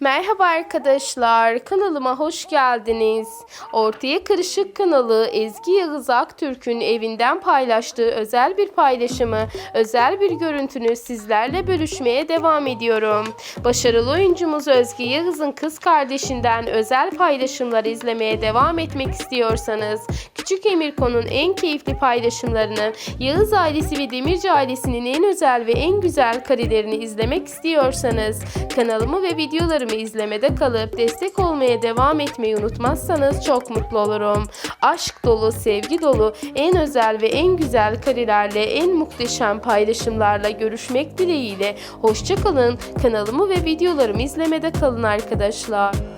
Merhaba arkadaşlar, kanalıma hoş geldiniz. Ortaya Karışık kanalı Ezgi Yağız Aktürk'ün evinden paylaştığı özel bir paylaşımı, özel bir görüntünü sizlerle bölüşmeye devam ediyorum. Başarılı oyuncumuz Özge Yağız'ın kız kardeşinden özel paylaşımlar izlemeye devam etmek istiyorsanız, Küçük Emirko'nun en keyifli paylaşımlarını, Yağız ailesi ve Demirci ailesinin en özel ve en güzel karelerini izlemek istiyorsanız, kanalımı ve videolarımı izlemede kalıp destek olmaya devam etmeyi unutmazsanız çok mutlu olurum. Aşk dolu, sevgi dolu, en özel ve en güzel karelerle, en muhteşem paylaşımlarla görüşmek dileğiyle. Hoşçakalın. Kanalımı ve videolarımı izlemede kalın arkadaşlar.